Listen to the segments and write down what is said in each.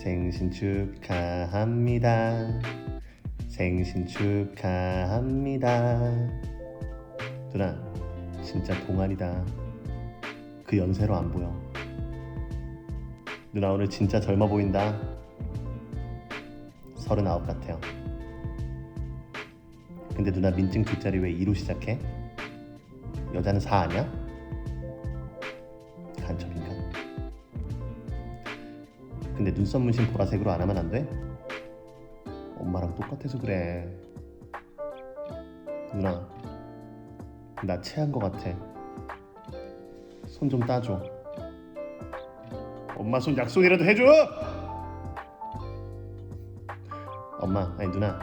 생신 축하합니다. 생신 축하합니다. 누나, 진짜 동안이다. 그 연세로 안 보여. 누나 오늘 진짜 젊어 보인다. 서른아홉 같아요. 근데 누나 민증 뒷자리 왜 2로 시작해? 여자는 4 아니야? 근데 눈썹 문신 보라색으로 안 하면 안 돼? 엄마랑 똑같아서 그래. 누나, 나 체한 거 같아. 손 좀 따줘. 엄마 손 약속이라도 해줘! 엄마, 아니 누나.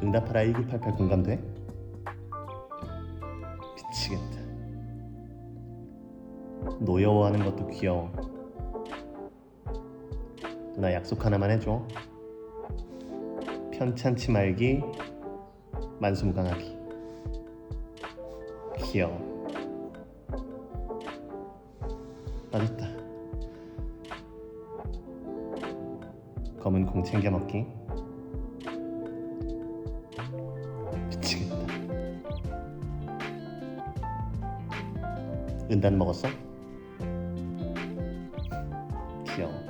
응답하라 1988 공감돼? 미치겠다. 노여워하는 것도 귀여워. 나 약속 하나만 해줘. 편찮지 말기, 만수무강하기. 귀여워. 빠졌다. 검은 공 챙겨 먹기. 미치겠다. 은단 먹었어? 귀여워.